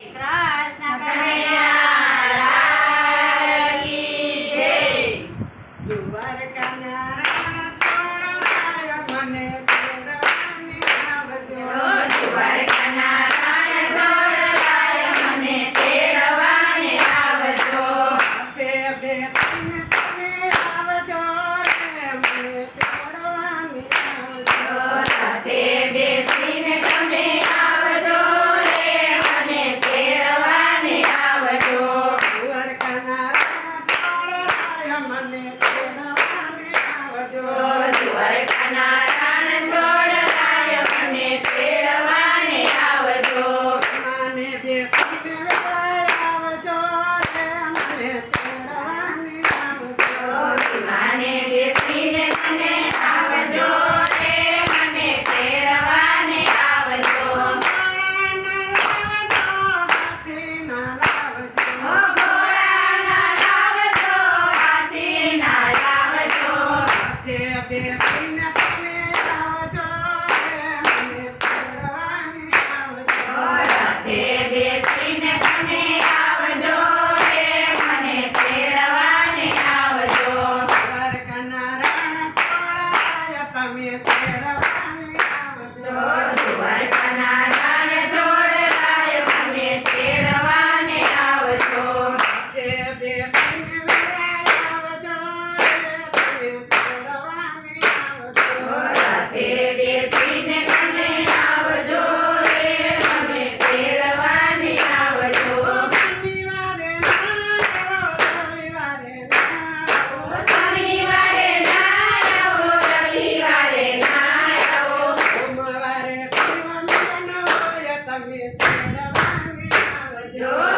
Gracias. Joy.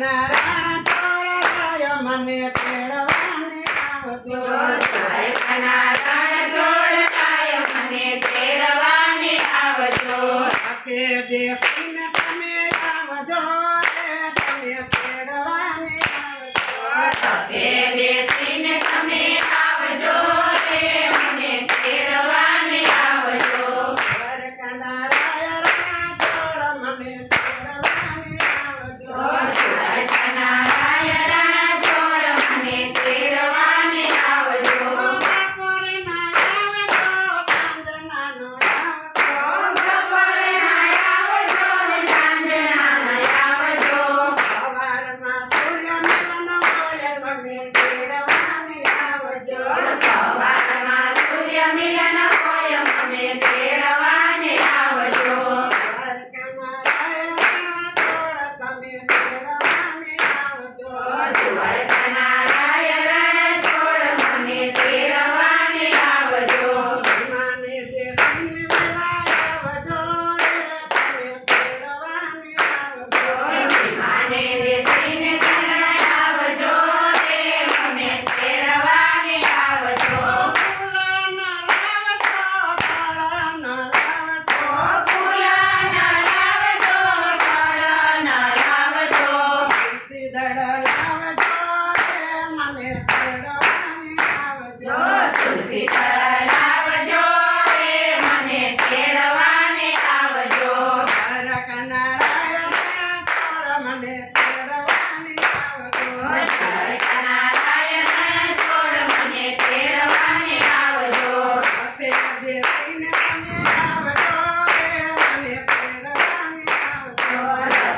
ના રાણા છોડવાય મને તેડવાને આવજો. ના રાણા છોડવાય મને તેડવાને આવજો કે બેસીને તમે આવજો.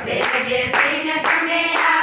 de belleza y la.